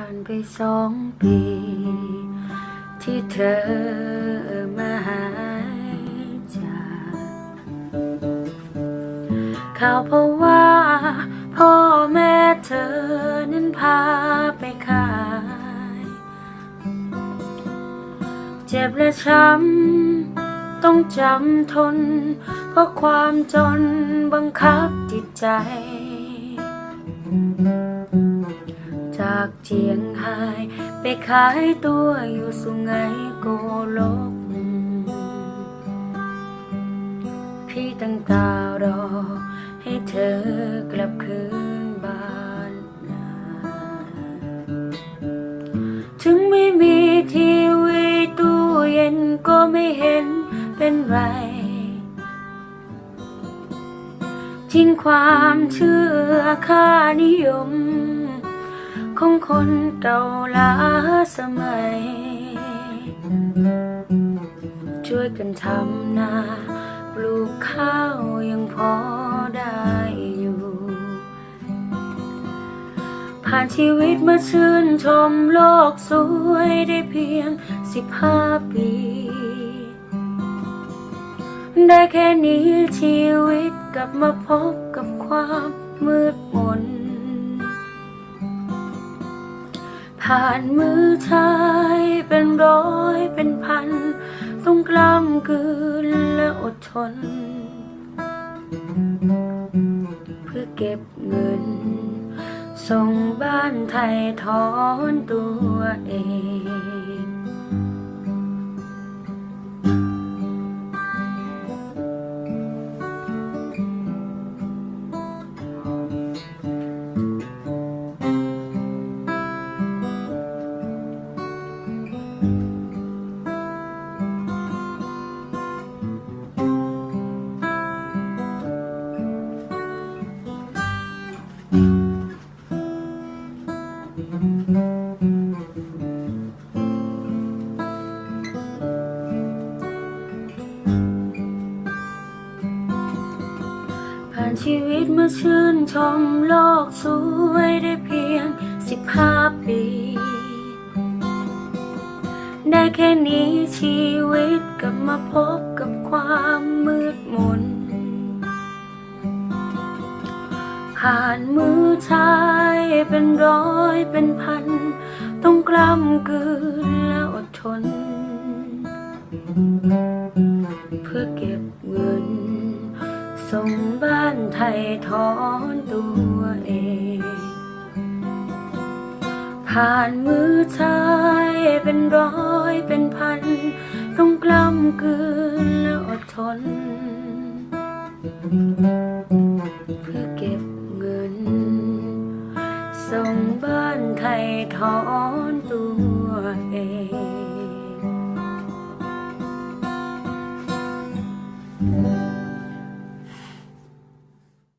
ผ่านไปสองปี ที่เธอมาหายจากข่าวเพราะว่า พ่อแม่เธอนั้นพาไปขาย เจ็บและช้ำต้องจำทน เพราะความจนบังคับจิตใจ จากเจียงไฮ้ไปขายตัวอยู่สุไหงโกลก พี่ตั้งตารอ ให้เธอกลับคืนบ้านนาถึงไม่มีทีวีตู้เย็นก็ไม่เห็นเป็นไรทิ้งความเชื่อค่านิยม ของคนเก่าล้าสมัย ช่วยกันทำนาปลูกข้าวยังพอได้อยู่ ผ่านชีวิตมาชื่นชมโลกสวยได้เพียงสิบห้าปี ได้แค่นี้ชีวิตกลับมาพบกับความมืดมน ผ่านมือชายเป็นร้อยเป็นพัน ต้องกล้ำกลืนและอดทน เพื่อเก็บเงิน ส่งบ้านไทยถอนตัวเอง ผ่านชีวิตมาชื่นชมโลกสวยได้เพียงสิบห้าปี ได้แค่นี้ชีวิตกลับมาพบกับความมืดมน ผ่านมือชายเป็นร้อยเป็นพัน ต้องกล้ำกืนและอดทน เพื่อเก็บเงิน ส่งบ้านไทยถอนตัวเอง ผ่านมือชายเป็นร้อยเป็นพัน ต้องกล้ำกืนและอดทน ส่งบ้าน